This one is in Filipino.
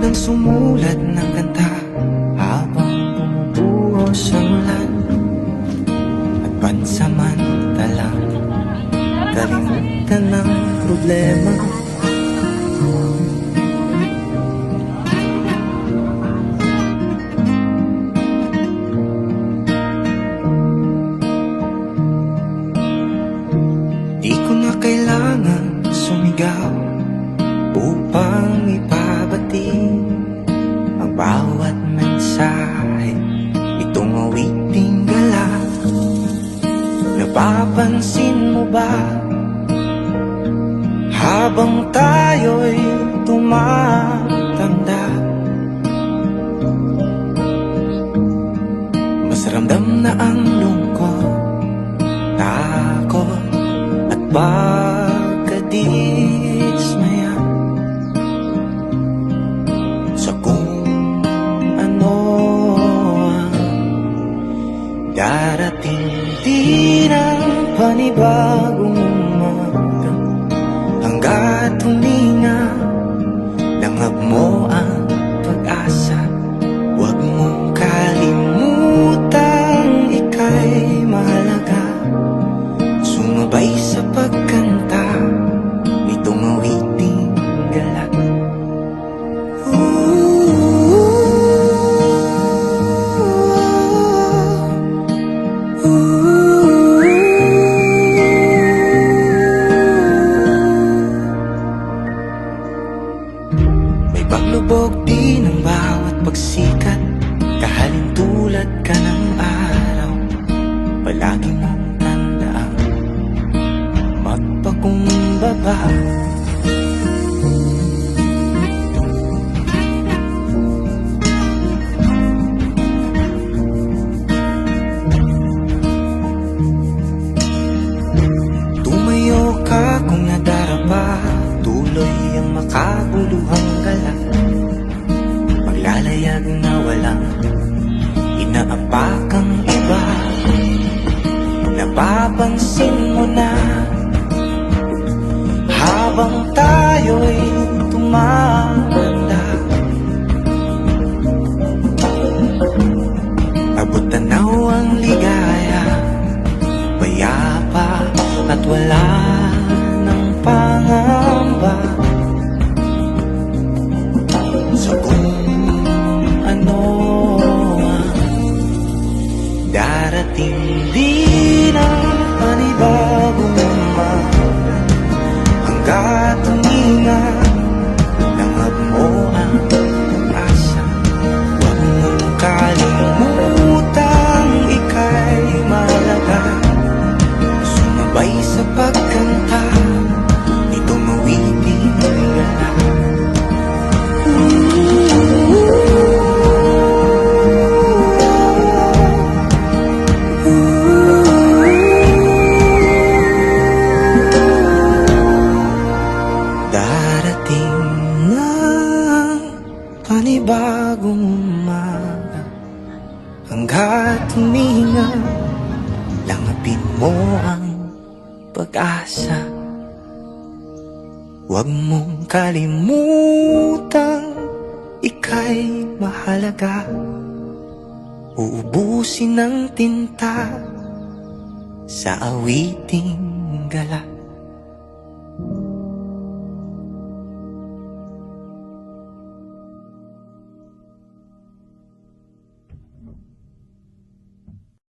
gandang sumulat ng kanta Habang bumubuhos ang ulan At pansamantalang mensahe Itong awiting gala Napapansin mo ba? Habang tayo'y tumatanda Mas ramdam na ang lungkot Takot at pagkadismaya Darating din ang panibagong pagsikat Kahalin tulad ka ng araw. Palagi mong tandaan Magpakumbaba. Tumayo inaapakang iba. Napapansin mo na Habang tayo'y tumanda sa pagkanta. Nitong awiting gala Darating na panibagong umaga. Hanggat huminga Langapin mo ang pag-asa. Huwag mong kalimutang ika'y mahalaga. Uubusin ng tinta sa awiting gala